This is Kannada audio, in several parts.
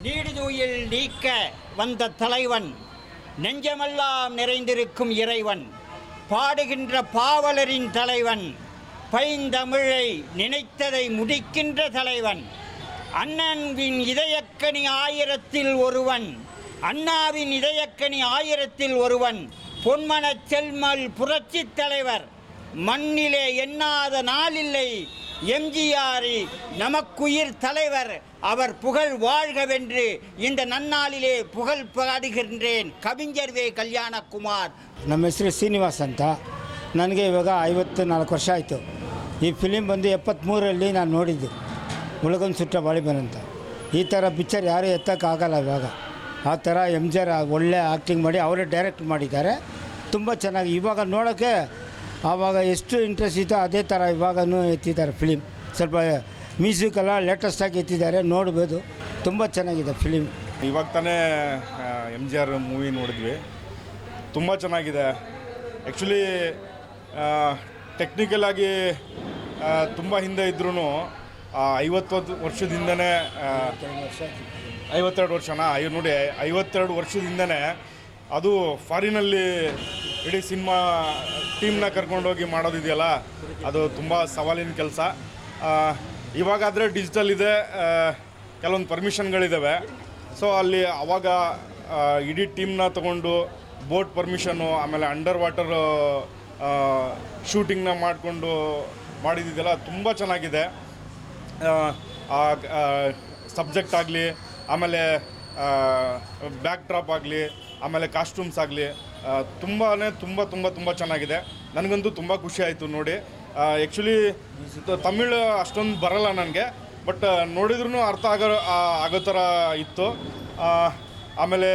நீடுதூயில் நீக்க வந்த தலைவன் நெஞ்சமெல்லாம் நிறைந்திருக்கும் இறைவன் பாடுகின்ற பாவலரின் தலைவன் பைந்தமிழை நினைத்ததை முடிக்கின்ற தலைவன் அண்ணன்வின் இதயக்கனி ஆயிரத்தில் ஒருவன் அண்ணாவின் இதயக்கனி ஆயிரத்தில் ஒருவன் பொன்மனச் செல்மல் புரட்சித் தலைவர் மண்ணிலே எண்ணாத நாளில்லை எம்ஜிஆரி நமக்குயிர் தலைவர் அவர் புகழ் வாழ்கவென்று இந்த நன்னாளிலே புகழ் பாடுகின்றேன் ಕವಿಂಜರ್ ವೆ ಕಲ್ಯಾಣಕುಮಾರ್ ನಮ್ಮ ಹೆಸರು ಶ್ರೀನಿವಾಸ್ ಅಂತ ನನಗೆ ಇವಾಗ ಐವತ್ತು ನಾಲ್ಕು ವರ್ಷ ಆಯಿತು ಈ ಫಿಲಿಮ್ ಬಂದು ಎಪ್ಪತ್ತ್ಮೂರರಲ್ಲಿ ನಾನು ನೋಡಿದ್ದು ಮುಳುಗೊಂದು ಸುಟ್ಟ ಬಾಳಿಬನ್ ಅಂತ ಈ ಥರ ಪಿಕ್ಚರ್ ಯಾರೂ ಎತ್ತಕ್ಕಾಗಲ್ಲ ಇವಾಗ ಆ ಥರ ಎಮ್ ಜಿ ಆರ್ ಒಳ್ಳೆ ಆ್ಯಕ್ಟಿಂಗ್ ಮಾಡಿ ಅವರೇ ಡೈರೆಕ್ಟ್ ಮಾಡಿದ್ದಾರೆ ತುಂಬ ಚೆನ್ನಾಗಿ ಇವಾಗ ನೋಡೋಕ್ಕೆ ಆವಾಗ ಎಷ್ಟು ಇಂಟ್ರೆಸ್ಟ್ ಇತ್ತು ಅದೇ ಥರ ಇವಾಗನೂ ಎತ್ತಿದ್ದಾರೆ ಫಿಲಿಮ್ ಸ್ವಲ್ಪ ಮ್ಯೂಸಿಕೆಲ್ಲ ಲೇಟೆಸ್ಟಾಗಿ ಎತ್ತಿದ್ದಾರೆ, ನೋಡ್ಬೋದು. ತುಂಬ ಚೆನ್ನಾಗಿದೆ ಫಿಲಿಮ್ ಇವಾಗ ತಾನೇ ಎಂ ಜಿ ಆರ್ ಮೂವಿ ನೋಡಿದ್ವಿ. ತುಂಬ ಚೆನ್ನಾಗಿದೆ. ಆ್ಯಕ್ಚುಲಿ ಟೆಕ್ನಿಕಲಾಗಿ ತುಂಬ ಹಿಂದೆ ಇದ್ರೂ ಐವತ್ತೊಂದು ವರ್ಷದಿಂದನೇ ಐವತ್ತೆರಡು ವರ್ಷನಾ? ಐ ನೋಡಿ ಐವತ್ತೆರಡು ವರ್ಷದಿಂದನೇ ಅದು ಫಾರಿನಲ್ಲಿ ಇಡೀ ಸಿನಿಮಾ ಟೀಮ್ನ ಕರ್ಕೊಂಡೋಗಿ ಮಾಡೋದಿದೆಯಲ್ಲ ಅದು ತುಂಬ ಸವಾಲಿನ ಕೆಲಸ. ಇವಾಗಾದರೆ ಡಿಜಿಟಲ್ ಇದೆ ಕೆಲವೊಂದು ಪರ್ಮಿಷನ್ಗಳಿದ್ದಾವೆ ಸೊ ಅಲ್ಲಿ ಅವಾಗ ಆ, ಇಡೀ ಟೀಮ್ನ ತಗೊಂಡು ಬೋಟ್ ಪರ್ಮಿಷನ್ನು ಆಮೇಲೆ ಅಂಡರ್ ವಾಟರ್ ಶೂಟಿಂಗ್ನ ಮಾಡಿಕೊಂಡು ಮಾಡಿದ್ದಿದೆಯಲ್ಲ ತುಂಬ ಚೆನ್ನಾಗಿದೆ. ಸಬ್ಜೆಕ್ಟ್ ಆಗಲಿ ಆಮೇಲೆ ಬ್ಯಾಕ್ ಡ್ರಾಪ್ ಆಗಲಿ ಆಮೇಲೆ ಕಾಸ್ಟ್ಯೂಮ್ಸ್ ಆಗಲಿ ತುಂಬಾ ತುಂಬ ತುಂಬ ತುಂಬ ಚೆನ್ನಾಗಿದೆ. ನನಗಂತೂ ತುಂಬ ಖುಷಿ ಆಯಿತು ನೋಡಿ. ಆ್ಯಕ್ಚುಲಿ ತಮಿಳು ಅಷ್ಟೊಂದು ಬರಲ್ಲ ನನಗೆ ಬಟ್ ನೋಡಿದ್ರೂ ಅರ್ಥ ಆಗೋ ಆಗೋ ಥರ ಇತ್ತು. ಆಮೇಲೆ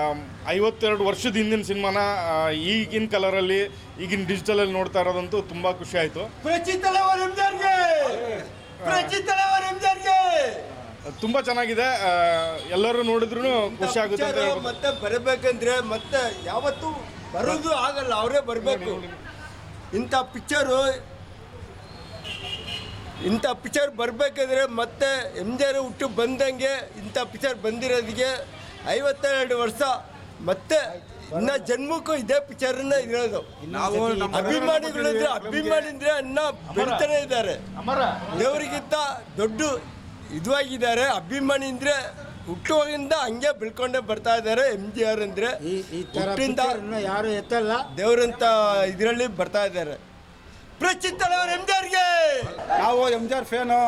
ಆಮ್, ಐವತ್ತೆರಡು ವರ್ಷದ ಹಿಂದಿನ ಸಿನಿಮಾನ ಈಗಿನ ಕಲರಲ್ಲಿ ಈಗಿನ ಡಿಜಿಟಲಲ್ಲಿ ನೋಡ್ತಾ ಇರೋದಂತೂ ತುಂಬ ಖುಷಿ ಆಯಿತು. ತುಂಬ ಚೆನ್ನಾಗಿದೆ. ಎಲ್ಲರೂ ನೋಡಿದ್ರು ಖುಷಿ ಆಗುತ್ತೆ ಅಂತ ಪಿಕ್ಚರು ಹೇಳ್ಬೋದು. ಮತ್ತೆ ಬರಬೇಕಂದ್ರೆ ಮತ್ತೆ ಯಾವತ್ತೂ ಬರೋದು ಆಗಲ್ಲ ಅವರೇ ಬರಬೇಕು. ಇಂಥ ಪಿಕ್ಚರು ಇಂಥ ಪಿಕ್ಚರ್ ಬರಬೇಕಂದ್ರೆ ಮತ್ತೆ ಎಂ ಜಿ ಆರ್ ಹುಟ್ಟು ಬಂದಂಗೆ ಇಂಥ ಪಿಕ್ಚರ್ ಬಂದಿರೋದಕ್ಕೆ ಐವತ್ತೆರಡು ವರ್ಷ ಮತ್ತೆ ಇನ್ನ ಜನ್ಮಕ್ಕೂ ಇದೇ ಪಿಕ್ಚರ್ನ ಇರೋದು. ನಾವು ಅಭಿಮಾನಿ ಅಭಿಮಾನಿಗಳಿದ್ರೆ ಅಭಿಮಾನಿದ್ರೆ ಅನ್ನ ಬೆಳಿತಾನೆ ಇದ್ದಾರೆ. ದೇವರಿಗಿಂತ ದೊಡ್ಡ ಇದು ಆಗಿದ್ದಾರೆ ಅಭಿಮಾನಿ ಅಂದ್ರೆ ಹುಟ್ಟುವಾಗಿಂದ ಹಂಗೆ ಬೆಳ್ಕೊಂಡೇ ಬರ್ತಾ ಇದ್ದಾರೆ ಎಂ ಜಿ ಆರ್ ಅಂದ್ರೆ. ಈ ಯಾರು ಎತ್ತಲ್ಲ. ದೇವ್ರಂತ ಇದರಲ್ಲಿ ಬರ್ತಾ ಇದ್ದಾರೆ. ಪ್ರಚಿತ್ತಳವ್ರ ಎಂ ಜಿ ಆರ್ಗೆ! ನಾವು ಎಂ ಜಿ ಆರ್ ಫ್ಯಾನು.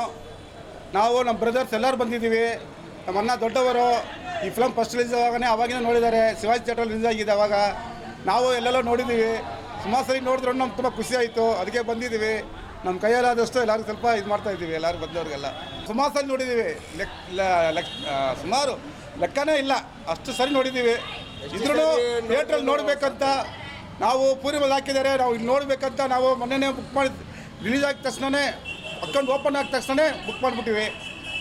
ನಾವು ನಮ್ಮ ಬ್ರದರ್ಸ್ ಎಲ್ಲರೂ ಬಂದಿದ್ದೀವಿ. ನಮ್ಮ ಅಣ್ಣ ದೊಡ್ಡವರು ಈ ಫಿಲಮ್ ಫಸ್ಟ್ ರಿಲೀಸ್ ಆವಾಗನೇ ಅವಾಗಿನ ನೋಡಿದ್ದಾರೆ. ಶಿವಾಜಿ ಥಿಯೇಟರ್ ರಿಲೀಸ್ ಆಗಿದೆ ಅವಾಗ. ನಾವು ಎಲ್ಲೆಲ್ಲೋ ನೋಡಿದ್ದೀವಿ. ಸುಮಾರು ಸರಿ ನೋಡಿದ್ರು ನಮ್ಗೆ ತುಂಬ ಖುಷಿ ಆಯಿತು. ಅದಕ್ಕೆ ಬಂದಿದ್ದೀವಿ. ನಮ್ಮ ಕೈಯಲ್ಲಾದಷ್ಟು ಎಲ್ಲರೂ ಸ್ವಲ್ಪ ಇದು ಮಾಡ್ತಾ ಇದ್ದೀವಿ ಎಲ್ಲರೂ ಬಂದವ್ರಿಗೆಲ್ಲ. ಸುಮಾರು ಸರಿ ನೋಡಿದ್ದೀವಿ. ಲೆಕ್ ಸುಮಾರು ಲೆಕ್ಕನೇ ಇಲ್ಲ. ಅಷ್ಟು ಸರಿ ನೋಡಿದ್ದೀವಿ. ಇದ್ರೂ ಥಿಯೇಟ್ರಲ್ಲಿ ನೋಡಬೇಕಂತ ನಾವು ಪೂರ್ವದಲ್ಲಿ ಹಾಕಿದ್ದಾರೆ. ನಾವು ಇಲ್ಲಿ ನೋಡಬೇಕಂತ ನಾವು ಮೊನ್ನೆನೇ ಬುಕ್ ಮಾಡಿ ರಿಲೀಸ್ ಆಗಿದ ತಕ್ಷಣವೇ ಅಕೌಂಟ್ ಓಪನ್ ಆಗಿದ ತಕ್ಷಣ ಬುಕ್ ಮಾಡಿಬಿಟ್ಟಿವಿ.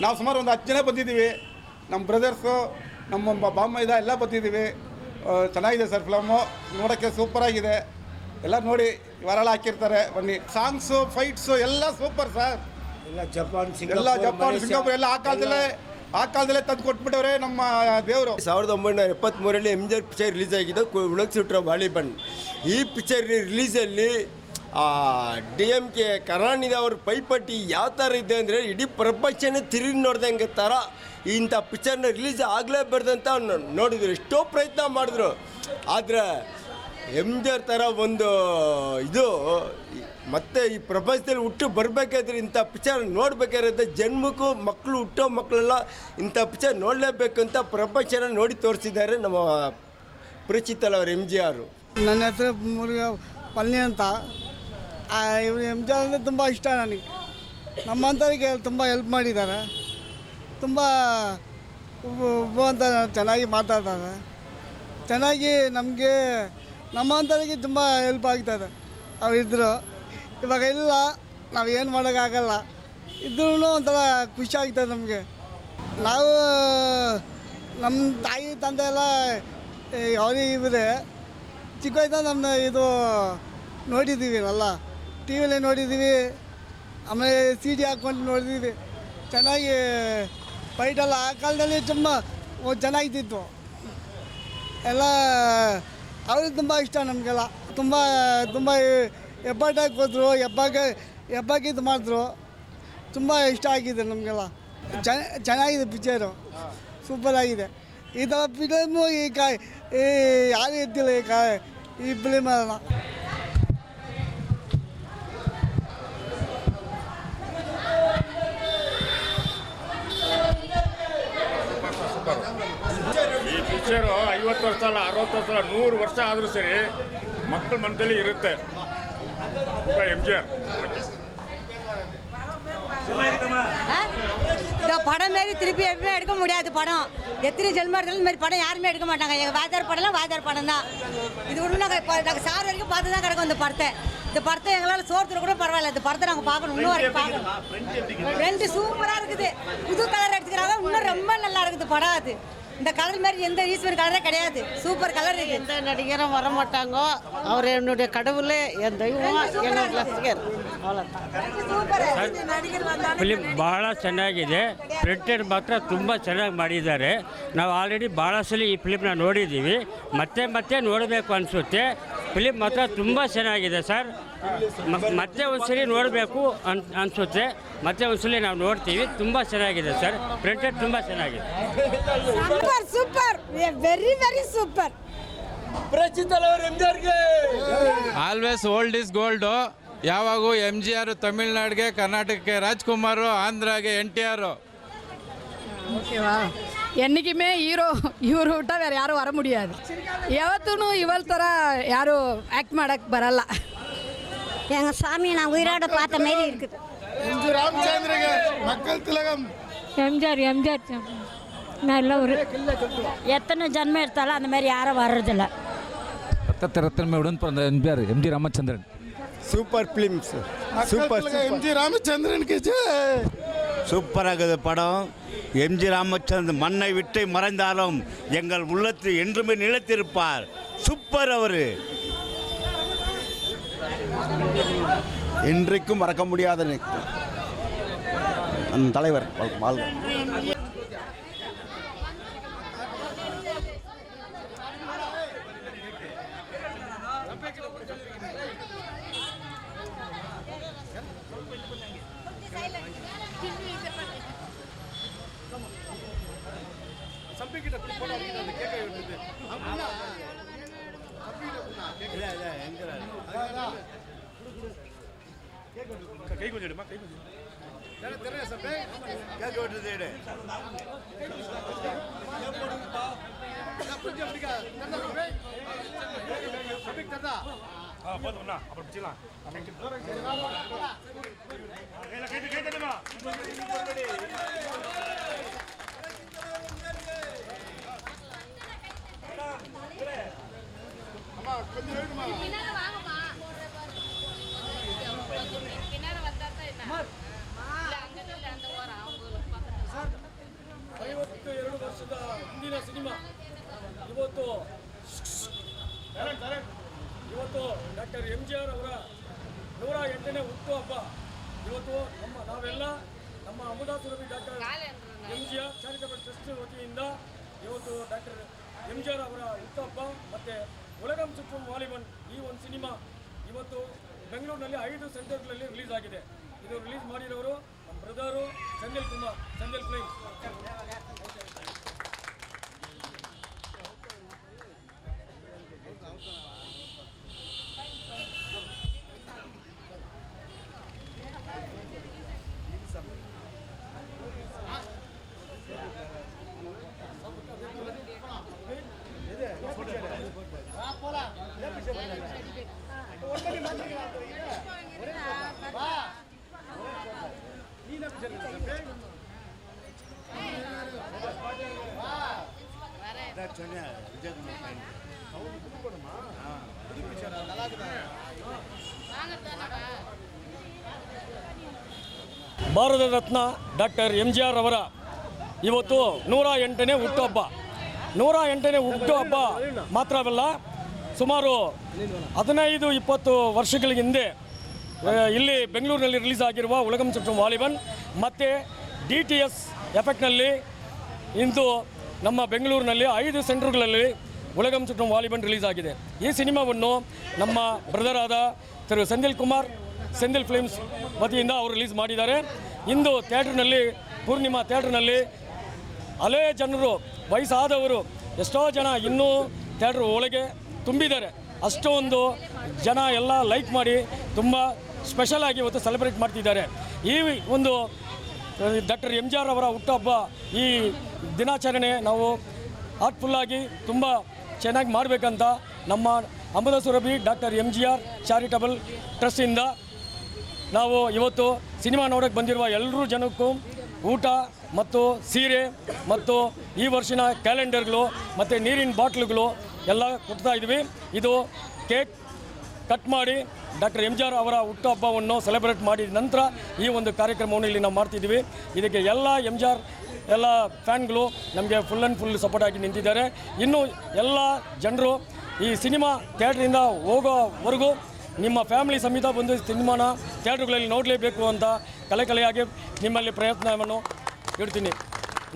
ನಾವು ಸುಮಾರು ಒಂದು ಹತ್ತು ಜನ ಬಂದಿದ್ದೀವಿ. ನಮ್ಮ ಬ್ರದರ್ಸು ನಮ್ಮ ಬಾಮ್ಮ ಇದ ಎಲ್ಲ ಬಂದಿದ್ದೀವಿ. ಚೆನ್ನಾಗಿದೆ ಸರ್ ಫಿಲಮು ನೋಡೋಕ್ಕೆ ಸೂಪರಾಗಿದೆ ಎಲ್ಲ ನೋಡಿ ವರಳ ಹಾಕಿರ್ತಾರೆ. ಬನ್ನಿ. ಸಾಂಗ್ಸು ಫೈಟ್ಸು ಎಲ್ಲ ಸೂಪರ್ ಸರ್ ಎಲ್ಲ ಜಪಾನ್ ಎಲ್ಲ ಜಪಾನ್ ಸಿಂಗಾಪುರ್ ಎಲ್ಲ ಆ ಕಾಲದಲ್ಲೇ ಆ ಕಾಲದಲ್ಲೇ ತಂದು ಕೊಟ್ಬಿಟ್ಟವ್ರೆ ನಮ್ಮ ದೇವರು. ಸಾವಿರದ ಒಂಬೈನೂರ ಎಪ್ಪತ್ತ್ಮೂರರಲ್ಲಿ M G R picture release ಆಗಿದ್ದು ಉಳಕ್ಸಿಟ್ರ ವಾಲಿಬನ್ ಈ ಪಿಕ್ಚರ್ ರಿಲೀಸಲ್ಲಿ ಡಿ ಎಂ ಕೆ ಕರಾಣಿದ ಅವ್ರ ಪೈಪಟ್ಟಿ ಯಾವ ಥರ ಇದೆ ಅಂದರೆ ಇಡೀ ಪ್ರಪಂಚನೇ ತಿರುಗಿ ನೋಡ್ದಂಗೆ ಥರ ಇಂಥ ಪಿಕ್ಚರ್ನ ರಿಲೀಸ್ ಆಗಲೇಬಾರ್ದಂತ ಅಂತ ನೋಡಿದ್ರು. ಎಷ್ಟೋ ಪ್ರಯತ್ನ ಮಾಡಿದ್ರು. ಆದರೆ ಎಂ ಜಿ ಆರ್ ಥರ ಒಂದು ಇದು ಮತ್ತೆ ಈ ಪ್ರಪಂಚದಲ್ಲಿ ಹುಟ್ಟು ಬರಬೇಕಾದ್ರೆ ಇಂಥ ಪಿಕ್ಚರ್ ನೋಡ್ಬೇಕಾದ್ರೆ ಜನ್ಮಕ್ಕೂ ಮಕ್ಕಳು, ಹುಟ್ಟೋ ಮಕ್ಕಳೆಲ್ಲ ಇಂಥ ಪಿಕ್ಚರ್ ನೋಡಲೇಬೇಕು ಅಂತ ಪ್ರಪಂಚನ ನೋಡಿ ತೋರಿಸಿದ್ದಾರೆ ನಮ್ಮ ಪರಿಚಿತಲ್ಲ ಅವರು ಎಂ ಜಿ ಆರು. ನನ್ನ ಹೆಸರು ಮುರುಗ ಪಲ್ನಿ ಅಂತ. ಇವರು ಎಂ ಜಿ ಆರ್ ಅಂದರೆ ತುಂಬ ಇಷ್ಟ ನನಗೆ. ನಮ್ಮಂಥವ್ರಿಗೆ ತುಂಬ ಹೆಲ್ಪ್ ಮಾಡಿದ್ದಾರೆ. ತುಂಬ ಒಬ್ಬ ಅಂತ ಚೆನ್ನಾಗಿ ಮಾತಾಡ್ತಾರೆ. ಚೆನ್ನಾಗಿ ನಮಗೆ ನಮ್ಮಂಥವ್ರಿಗೆ ತುಂಬ ಹೆಲ್ಪ್ ಆಗ್ತದೆ. ಅವರಿದ್ದರು ಇವಾಗ ಇಲ್ಲ, ನಾವು ಏನು ಮಾಡೋಕ್ಕಾಗಲ್ಲ ಇದ್ರೂ ಒಂಥರ ಖುಷಿ ಆಗ್ತದೆ ನಮಗೆ. ನಾವು ನಮ್ಮ ತಾಯಿ, ತಂದೆ ಎಲ್ಲ ಅವರಿಗೆ ಇವರೇ ಚಿಕ್ಕ ನಮ್ಮ ಇದು ನೋಡಿದ್ದೀವಿ ಅಲ್ಲ ಟಿ ವಿಲೇ ನೋಡಿದ್ದೀವಿ ಆಮೇಲೆ ಸಿ ಡಿ ಹಾಕ್ಕೊಂಡು ನೋಡಿದ್ದೀವಿ ಚೆನ್ನಾಗಿ ಫೈಟೆಲ್ಲ ಆ ಕಾಲದಲ್ಲಿ ತುಂಬ ಚೆನ್ನಾಗಿದ್ದಿತ್ತು. ಎಲ್ಲ, ಅವ್ರಿಗೆ ತುಂಬ ಇಷ್ಟ ನಮಗೆಲ್ಲ. ತುಂಬ ತುಂಬ ಹೆಬ್ಬಾಟಾಗಿ ಹೋದ್ರು ಹೆಬ್ಬಾಗೆ, ಹೆಬ್ಬಾಗಿ ಇದು ಮಾಡಿದ್ರು. ತುಂಬ ಇಷ್ಟ ಆಗಿದೆ ನಮಗೆಲ್ಲ. ಚೆನ್ನ ಚೆನ್ನಾಗಿದೆ ಪಿಚ್ಚರು ಸೂಪರ್ ಆಗಿದೆ. ಈ ಥರ ಫಿಲಮು ಈ ಕಾ, ಈ ಯಾರು ಇದ್ದಿಲ್ಲ ಈ ಕಾ, ಈ ಫಿಲಿಮಲ್ಲ ಈ ಪಿಕ್ಚರು ಐವತ್ತು ವರ್ಷ ಅಲ್ಲ, ಅರವತ್ತು ವರ್ಷ ಅಲ್ಲ, ನೂರು ವರ್ಷ ಆದರೂ ಸರಿ ಮಕ್ಕಳ ಮನದಲ್ಲಿ ಇರುತ್ತೆ. இந்த படம் மாரி திருப்பி எப்பவுமே எடுக்க முடியாது படம். எத்தனை ஜென்மம் எடுத்தாலும் இந்த மாதிரி படம் யாருமே எடுக்க மாட்டாங்க. எங்கள் வாதார் படம்லாம் வாதார் படம் தான். இது ஒன்றும் நாங்கள் நாங்கள் சார் வரைக்கும் பார்த்து தான் கிடக்கும் இந்த படத்தை. இந்த படத்தை எங்களால் சோர்த்துற கூட பரவாயில்ல. இந்த படத்தை நாங்கள் பார்க்கணும். இன்னும் வரைக்கும் பார்க்கணும். ரெண்டு சூப்பராக இருக்குது. புது கலர் எடுத்துக்கிறாங்க. இன்னும் ரொம்ப நல்லா இருக்குது படம் அது. இந்த கலர் மாதிரி எந்த ஈஸ்வரன் கலரே கிடையாது. சூப்பர் கலர் எந்த நடிகரும் வர மாட்டாங்க அவர் என்னுடைய கடவுள் என் தெய்வம் என்னோட ரசிகர். ಫಿಲಿಮ್ ಬಹಳ ಚೆನ್ನಾಗಿದೆ. ಪ್ರಿಂಟೆಡ್ ಮಾತ್ರ ತುಂಬ ಚೆನ್ನಾಗಿ ಮಾಡಿದ್ದಾರೆ. ನಾವು ಆಲ್ರೆಡಿ ಭಾಳ ಸಲ ಈ ಫಿಲಿಮ್ನ ನೋಡಿದ್ದೀವಿ ಮತ್ತೆ ಮತ್ತೆ ನೋಡಬೇಕು ಅನಿಸುತ್ತೆ. ಫಿಲಿಮ್ ಮಾತ್ರ ತುಂಬ ಚೆನ್ನಾಗಿದೆ ಸರ್. ಮತ್ತೆ ಒಂದ್ಸಲಿ ನೋಡಬೇಕು ಅನ್ ಅನಿಸುತ್ತೆ. ಮತ್ತೆ ಒಂದ್ಸಲಿ ನಾವು ನೋಡ್ತೀವಿ. ತುಂಬ ಚೆನ್ನಾಗಿದೆ ಸರ್. ಪ್ರಿಂಟೆಡ್ ತುಂಬ ಚೆನ್ನಾಗಿದೆ. Super super very very super always old is gold ಯಾವಾಗೂ ಎಮ್ ಜಿ ಆರ್ ತಮಿಳ್ನಾಡಿಗೆ ಕರ್ನಾಟಕಕ್ಕೆ ರಾಜ್ಕುಮಾರು ಆಂಧ್ರಾಗೆ ಎನ್ ಟಿ ಆರು ஓகேவா என்றைக்குமே ஹீரோ இவர் விட்டால் வேறு யாரும் வர முடியாது ಯಾವತ್ತೂ ಇವಲ್ ಥರ ಯಾರು ಆ್ಯಕ್ಟ್ ಮಾಡಕ್ಕೆ ಬರಲ್ಲ எங்கள் சாமியை நான் உயிரோட பார்த்த மாதிரி இருக்குது எம்ஜிஆர் எம்ஜிஆர் நல்ல ஒரு எத்தனை ஜன்மம் எடுத்தாலும் அந்த மாதிரி யாரும் வர்றதில்ல ரத்தத்தை ரத்தமே உடன் பிறந்த MBR MG Ramachandran super films super M G ರಾಮಚಂದ್ರನ್ಗೆ சூப்பராக இருக்குது படம் எம்ஜி ராமச்சந்திரன் மண்ணை விட்டு மறைந்தாலும் எங்கள் உள்ளத்தில் என்றுமே நிலைத்திருப்பார் சூப்பர் அவரு இன்றைக்கும் மறக்க முடியாத அந்த தலைவர் வாழ்க கை கொஞ்சம் எடுமா கை கொஞ்சம் அப்புறம் ವರ್ಷದ ಹಿಂದಿನ ಸಿನಿಮಾ. ಇವತ್ತು ಇವತ್ತು ಡಾಕ್ಟರ್ ಎಂ ಜಿ ಆರ್ ಅವರ ನೂರ ಎಂಟನೇ ಹುಟ್ಟುಹಬ್ಬ ಇವತ್ತು ನಮ್ಮ ನಾವೆಲ್ಲ ನಮ್ಮ Amudasurabhi doctor M G R charitable trust ವತಿಯಿಂದ ಇವತ್ತು ಡಾಕ್ಟರ್ ಎಂ ಜಿ ಆರ್ ಅವರ ಹುಟ್ಟುಹಬ್ಬ ಮತ್ತು ಒಳಗಂ ಸುಪ್ಪು ವಾಲಿಬನ್ ಈ ಒಂದು ಸಿನಿಮಾ ಇವತ್ತು ಬೆಂಗಳೂರಿನಲ್ಲಿ ಐದು ಸೆಂಟರ್ಗಳಲ್ಲಿ ರಿಲೀಸ್ ಆಗಿದೆ. ಇದು ರಿಲೀಸ್ ಮಾಡಿರೋರು ನಮ್ಮ brother Sanjay Kumar, Sanjay fly film Bharat Ratna doctor M G R ಅವರ ಇವತ್ತು ನೂರ ಎಂಟನೇ ಹುಟ್ಟುಹಬ್ಬ ನೂರ ಎಂಟನೇ ಹುಟ್ಟುಹಬ್ಬ ಮಾತ್ರವಲ್ಲ, ಸುಮಾರು ಹದಿನೈದು, ಇಪ್ಪತ್ತು ವರ್ಷಗಳ ಹಿಂದೆ ಇಲ್ಲಿ ಬೆಂಗಳೂರಿನಲ್ಲಿ ರಿಲೀಸ್ ಆಗಿರುವ ಉಳಗಂ ಚುಟ್ಟು ವಾಲಿಬನ್ ಮತ್ತು ಡಿ ಟಿ ಎಸ್ ಎಫೆಕ್ಟ್ನಲ್ಲಿ ಇಂದು ನಮ್ಮ ಬೆಂಗಳೂರಿನಲ್ಲಿ ಐದು ಸೆಂಟ್ರುಗಳಲ್ಲಿ ಉಳಗಂ ಚುಟ್ಟಂ ವಾಲಿಬನ್ ರಿಲೀಸ್ ಆಗಿದೆ. ಈ ಸಿನಿಮಾವನ್ನು ನಮ್ಮ ಬ್ರದರ್ ಆದ ತಿರು ಸಂದಿಲ್ ಕುಮಾರ್ ಸೆಂದಿಲ್ ಫಿಲ್ಮ್ಸ್ ವತಿಯಿಂದ ಅವರು ರಿಲೀಸ್ ಮಾಡಿದ್ದಾರೆ. ಇಂದು ಥಿಯೇಟ್ರ್ನಲ್ಲಿ, ಪೂರ್ಣಿಮಾ ಥಿಯೇಟ್ರ್ನಲ್ಲಿ ಹಲೇ ಜನರು, ವಯಸ್ಸಾದವರು ಎಷ್ಟೋ ಜನ ಇನ್ನೂ ಥಿಯೇಟ್ರ್ ಒಳಗೆ ತುಂಬಿದ್ದಾರೆ. ಅಷ್ಟೊಂದು ಜನ ಎಲ್ಲ ಲೈಕ್ ಮಾಡಿ ತುಂಬ ಸ್ಪೆಷಲ್ ಆಗಿ ಇವತ್ತು ಸೆಲೆಬ್ರೇಟ್ ಮಾಡ್ತಿದ್ದಾರೆ. ಈ ಒಂದು ಡಾಕ್ಟರ್ ಎಂ ಜಿ ಆರ್ ಅವರ ಹುಟ್ಟುಹಬ್ಬ ಈ ದಿನಾಚರಣೆ ನಾವು ಹಾರ್ಟ್ಫುಲ್ಲಾಗಿ ತುಂಬ ಚೆನ್ನಾಗಿ ಮಾಡಬೇಕಂತ ನಮ್ಮ Amrita Surabhi doctor M G R charitable ಟ್ರಸ್ಟಿಂದ ನಾವು ಇವತ್ತು ಸಿನಿಮಾ ನೋಡೋಕ್ಕೆ ಬಂದಿರುವ ಎಲ್ಲರೂ ಜನಕ್ಕೂ ಊಟ ಮತ್ತು ಸೀರೆ ಮತ್ತು ಈ ವರ್ಷಿನ ಕ್ಯಾಲೆಂಡರ್ಗಳು ಮತ್ತು ನೀರಿನ ಬಾಟ್ಲುಗಳು ಎಲ್ಲ ಕೊಡ್ತಾ ಇದ್ವಿ. ಇದು ಕೇಕ್ ಕಟ್ ಮಾಡಿ ಡಾಕ್ಟರ್ ಎಂ ಜಿ ಆರ್ ಅವರ ಹುಟ್ಟುಹಬ್ಬವನ್ನು ಸೆಲೆಬ್ರೇಟ್ ಮಾಡಿದ ನಂತರ ಈ ಒಂದು ಕಾರ್ಯಕ್ರಮವನ್ನು ಇಲ್ಲಿ ನಾವು ಮಾಡ್ತಿದ್ದೀವಿ ಇದಕ್ಕೆ ಎಲ್ಲ ಎಂ ಜಿ ಆರ್ ಎಲ್ಲ ಫ್ಯಾನ್ಗಳು ನಮಗೆ ಫುಲ್ ಆ್ಯಂಡ್ ಫುಲ್ ಸಪೋರ್ಟ್ ಆಗಿ ನಿಂತಿದ್ದಾರೆ. ಇನ್ನು ಎಲ್ಲ ಜನರು ಈ ಸಿನಿಮಾ ಥಿಯೇಟ್ರಿಂದ ಹೋಗೋವರೆಗೂ ನಿಮ್ಮ ಫ್ಯಾಮಿಲಿ ಸಮೇತ ಬಂದು ಸಿನಿಮಾನ ಥಿಯೇಟ್ರುಗಳಲ್ಲಿ ನೋಡಲೇಬೇಕು ಅಂತ ಕಲೆ ಕಲೆಯಾಗಿ ನಿಮ್ಮಲ್ಲಿ ಪ್ರಯತ್ನವನ್ನು ಇಡ್ತೀನಿ.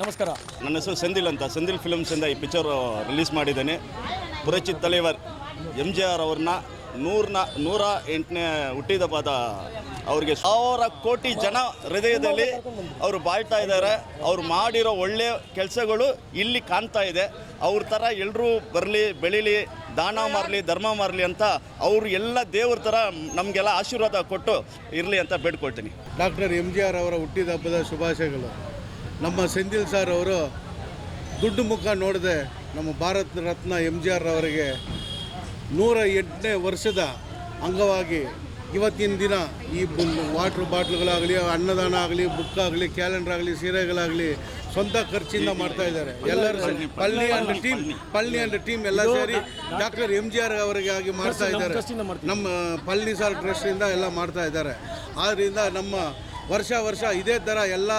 ನಮಸ್ಕಾರ. ನನ್ನ ಹೆಸರು ಸೆಂದಿಲ್ ಅಂತ. ಸೆಂದಿಲ್ ಫಿಲಮ್ಸಿಂದ ಈ ಪಿಕ್ಚರ್ ರಿಲೀಸ್ ಮಾಡಿದ್ದೇನೆ. Puratchi Thalaivar M G R ಅವ್ರನ್ನ ನೂರನ್ನ ನೂರ ಎಂಟನೇ ಹುಟ್ಟಿದಬ್ಬದ ಅವ್ರಿಗೆ ಸಾವಿರ ಕೋಟಿ ಜನ ಹೃದಯದಲ್ಲಿ ಅವರು ಬಾಳ್ತಾ ಇದ್ದಾರೆ. ಅವ್ರು ಮಾಡಿರೋ ಒಳ್ಳೆಯ ಕೆಲಸಗಳು ಇಲ್ಲಿ ಕಾಣ್ತಾ ಇದೆ. ಅವ್ರ ಥರ ಎಲ್ಲರೂ ಬರಲಿ, ಬೆಳೀಲಿ, ದಾನ ಮಾರಲಿ ಧರ್ಮ ಮಾರಲಿ ಅಂತ ಅವರು ಎಲ್ಲ ದೇವ್ರ ಥರ ನಮಗೆಲ್ಲ ಆಶೀರ್ವಾದ ಕೊಟ್ಟು ಇರಲಿ ಅಂತ ಬೇಡ್ಕೊಳ್ತೀನಿ. ಡಾಕ್ಟರ್ ಎಂ ಜಿ ಆರ್ ಅವರ ಹುಟ್ಟಿದ ಹಬ್ಬದ ಶುಭಾಶಯಗಳು. ನಮ್ಮ ಸೆಂದಿಲ್ ಸರ್ ಅವರು ದುಡ್ಡು ಮುಖ ನೋಡದೆ ನಮ್ಮ Bharat Ratna M G R ಅವರಿಗೆ ನೂರ ಎಂಟನೇ ವರ್ಷದ ಅಂಗವಾಗಿ ಇವತ್ತಿನ ದಿನ ಈ ವಾಟ್ರ್ ಬಾಟ್ಲ್ಗಳಾಗಲಿ ಅನ್ನದಾನ ಆಗಲಿ ಬುಕ್ ಆಗಲಿ ಕ್ಯಾಲೆಂಡರ್ ಆಗಲಿ ಸೀರೆಗಳಾಗಲಿ ಸ್ವಂತ ಖರ್ಚಿಂದ ಮಾಡ್ತಾ ಇದ್ದಾರೆ. ಎಲ್ಲರೂ ಸೇರಿ. Palli and team Palli and team ಎಲ್ಲ ಸೇರಿ ಡಾಕ್ಟರ್ ಎಂ ಜಿ ಆರ್ ಅವರಿಗೆ ಆಗಿ ಮಾಡ್ತಾ ಇದ್ದಾರೆ. ನಮ್ಮ ಪಳ್ಳಿ ಸಾರ್ ಟ್ರಸ್ಟಿಂದ ಎಲ್ಲ ಮಾಡ್ತಾ ಇದ್ದಾರೆ. ಆದ್ದರಿಂದ ನಮ್ಮ ವರ್ಷ ವರ್ಷ ಇದೇ ಥರ ಎಲ್ಲ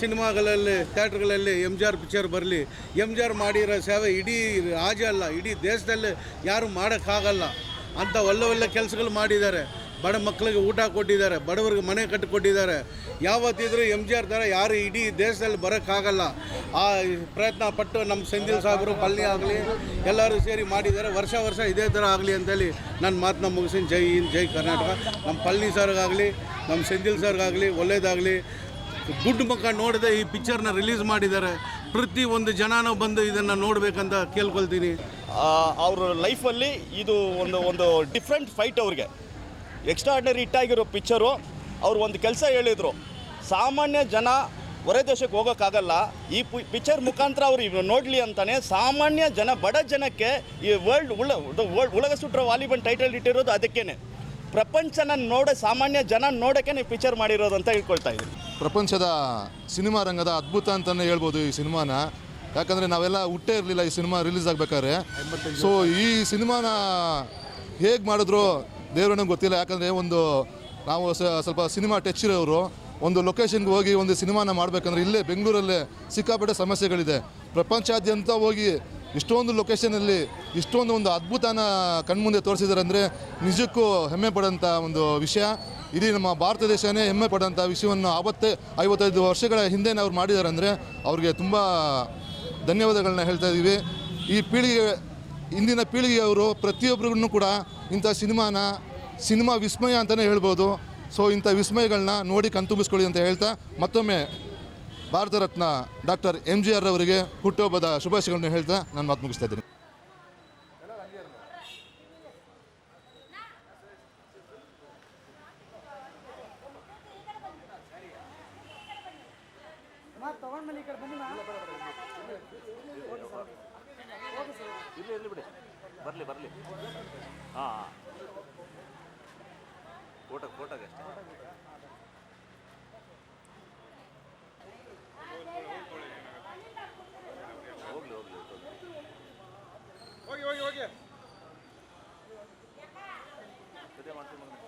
ಸಿನಿಮಾಗಳಲ್ಲಿ ಥಿಯೇಟ್ರ್ಗಳಲ್ಲಿ ಎಂ ಜಿ ಆರ್ ಪಿಕ್ಚರ್ ಬರಲಿ. ಎಂ ಜಿ ಆರ್ ಮಾಡಿರೋ ಸೇವೆ ಇಡೀ ರಾಜ್ಯ ಅಲ್ಲ ಇಡೀ ದೇಶದಲ್ಲಿ ಯಾರು ಮಾಡೋಕ್ಕಾಗಲ್ಲ. ಅಂಥ ಒಳ್ಳೆ ಒಳ್ಳೆ ಕೆಲಸಗಳು ಮಾಡಿದ್ದಾರೆ. ಬಡ ಮಕ್ಕಳಿಗೆ ಊಟ ಕೊಟ್ಟಿದ್ದಾರೆ, ಬಡವರಿಗೆ ಮನೆ ಕಟ್ಟಿಕೊಟ್ಟಿದ್ದಾರೆ. ಯಾವತ್ತಿದ್ರೂ ಎಂ ಜಿ ಆರ್ ಥರ ಯಾರು ಇಡೀ ದೇಶದಲ್ಲಿ ಬರೋಕ್ಕಾಗಲ್ಲ. ಆ ಪ್ರಯತ್ನ ಪಟ್ಟು ನಮ್ಮ ಸೆಂದಿಲ್ ಸಾಹೇಬರು ಪಲ್ಲಿ ಆಗಲಿ, ಎಲ್ಲರೂ ಸೇರಿ ಮಾಡಿದ್ದಾರೆ. ವರ್ಷ ವರ್ಷ ಇದೇ ಥರ ಆಗಲಿ ಅಂತೇಳಿ ನನ್ನ ಮಾತನ್ನ ಮುಗಿಸಿನ ಜೈ ಇನ್ ಜೈ ಕರ್ನಾಟಕ. ನಮ್ಮ ಪಳನಿ ಸರ್ಗಾಗಲಿ, ನಮ್ಮ ಸೆಂದಿಲ್ ಸರ್ಗಾಗಲಿ, ಒಳ್ಳೇದಾಗಲಿ. ದುಡ್ಡು ಮುಖ ನೋಡದೆ ಈ ಪಿಕ್ಚರ್ನ ರಿಲೀಸ್ ಮಾಡಿದ್ದಾರೆ. ಪ್ರತಿ ಒಂದು ಜನನೂ ಬಂದು ಇದನ್ನು ನೋಡಬೇಕಂತ ಕೇಳ್ಕೊಳ್ತೀನಿ. ಅವ್ರ ಲೈಫಲ್ಲಿ ಇದು ಒಂದು ಒಂದು ಡಿಫ್ರೆಂಟ್ ಫೈಟ್ ಅವ್ರಿಗೆ. ಎಕ್ಸ್ಟ್ರಾರ್ಡಿನರಿ ಹಿಟ್ಟಾಗಿರೋ ಪಿಕ್ಚರು ಅವ್ರು ಒಂದು ಕೆಲಸ ಹೇಳಿದರು. ಸಾಮಾನ್ಯ ಜನ ಹೊರ ದೇಶಕ್ಕೆ ಹೋಗೋಕ್ಕಾಗಲ್ಲ. ಈ ಪಿಕ್ಚರ್ ಮುಖಾಂತರ ಅವರು ಇವ್ರು ನೋಡಲಿ ಅಂತಾನೆ ಸಾಮಾನ್ಯ ಜನ ಬಡ ಜನಕ್ಕೆ ಈ ವರ್ಲ್ಡ್ ಉಳ ವರ್ಲ್ಡ್ ಉಳಗ ಸುಟ್ರ ವಾಲಿಬಾಲ್ ಟೈಟಲ್ ಇಟ್ಟಿರೋದು ಅದಕ್ಕೇನೆ. ಪ್ರಪಂಚನ ನೋಡೋ ಸಾಮಾನ್ಯ ಜನ ನೋಡೋಕ್ಕೆ ನೀವು ಪಿಕ್ಚರ್ ಮಾಡಿರೋದು ಅಂತ ಹೇಳ್ಕೊಳ್ತಾ ಇದ್ದೀನಿ. ಪ್ರಪಂಚದ ಸಿನಿಮಾ ರಂಗದ ಅದ್ಭುತ ಅಂತಲೇ ಹೇಳ್ಬೋದು ಈ ಸಿನಿಮಾನ. ಯಾಕಂದರೆ ನಾವೆಲ್ಲ ಹುಟ್ಟೇ ಇರಲಿಲ್ಲ ಈ ಸಿನಿಮಾ ರಿಲೀಸ್ ಆಗಬೇಕಾದ್ರೆ. ಸೊ ಈ ಸಿನಿಮಾನ ಹೇಗೆ ಮಾಡಿದ್ರು ದೇವ್ರನ್ನ ಗೊತ್ತಿಲ್ಲ, ಯಾಕಂದರೆ ಒಂದು ನಾವು ಸ್ವಲ್ಪ ಸಿನಿಮಾ ಟಚ್ ಇರೋರು ಒಂದು ಲೊಕೇಶನ್ಗೆ ಹೋಗಿ ಒಂದು ಸಿನಿಮಾನ ಮಾಡಬೇಕಂದ್ರೆ ಇಲ್ಲೇ ಬೆಂಗಳೂರಲ್ಲೇ ಸಿಕ್ಕಾಪಟ್ಟೆ ಸಮಸ್ಯೆಗಳಿದೆ. ಪ್ರಪಂಚಾದ್ಯಂತ ಹೋಗಿ ಇಷ್ಟೊಂದು ಲೊಕೇಶನಲ್ಲಿ ಇಷ್ಟೊಂದು ಒಂದು ಅದ್ಭುತನ ಕಣ್ಮುಂದೆ ತೋರಿಸಿದ್ದಾರೆ ಅಂದರೆ ನಿಜಕ್ಕೂ ಹೆಮ್ಮೆ ಪಡೋಂಥ ಒಂದು ವಿಷಯ. ಇಡೀ ನಮ್ಮ ಭಾರತ ದೇಶನೇ ಹೆಮ್ಮೆ ಪಡೋಂಥ ವಿಷಯವನ್ನು ಆವತ್ತೇ ಐವತ್ತೈದು ವರ್ಷಗಳ ಹಿಂದೆ ಅವ್ರು ಮಾಡಿದ್ದಾರೆ ಅಂದರೆ ಅವ್ರಿಗೆ ತುಂಬ ಧನ್ಯವಾದಗಳನ್ನ ಹೇಳ್ತಾ ಇದ್ದೀವಿ ಈ ಪೀಳಿಗೆ ಇಂದಿನ ಪೀಳಿಗೆಯವರು ಪ್ರತಿಯೊಬ್ಬರಿಗೂ ಕೂಡ ಇಂಥ ಸಿನಿಮಾನ, ಸಿನಿಮಾ ವಿಸ್ಮಯ ಅಂತಲೇ ಹೇಳ್ಬೋದು. ಸೊ ಇಂಥ ವಿಸ್ಮಯಗಳನ್ನ ನೋಡಿ ಕಣ್ತುಂಬಿಸ್ಕೊಳ್ಳಿ ಅಂತ ಹೇಳ್ತಾ ಮತ್ತೊಮ್ಮೆ Bharat Ratna doctor M G R ಅವರಿಗೆ ಹುಟ್ಟುಹಬ್ಬದ ಶುಭಾಶಯಗಳನ್ನು ಹೇಳ್ತಾ ನಾನು ಮಾತು ಮುಗಿಸ್ತಾ ಇದ್ದೀನಿ. ಇರಲಿ ಇರಲಿ ಬಿಡಿ. ಬರಲಿ ಬರಲಿ. ಹಾಂ ಫೋಟೋ ಫೋಟೋಗೆ ಅಷ್ಟೇ. ಹೋಗ್ಲಿ ಹೋಗ್ಲಿ ಹೋಗಿ ಹೋಗಿ ಹೋಗಿ. ಮಾಡ್ತೀನಿ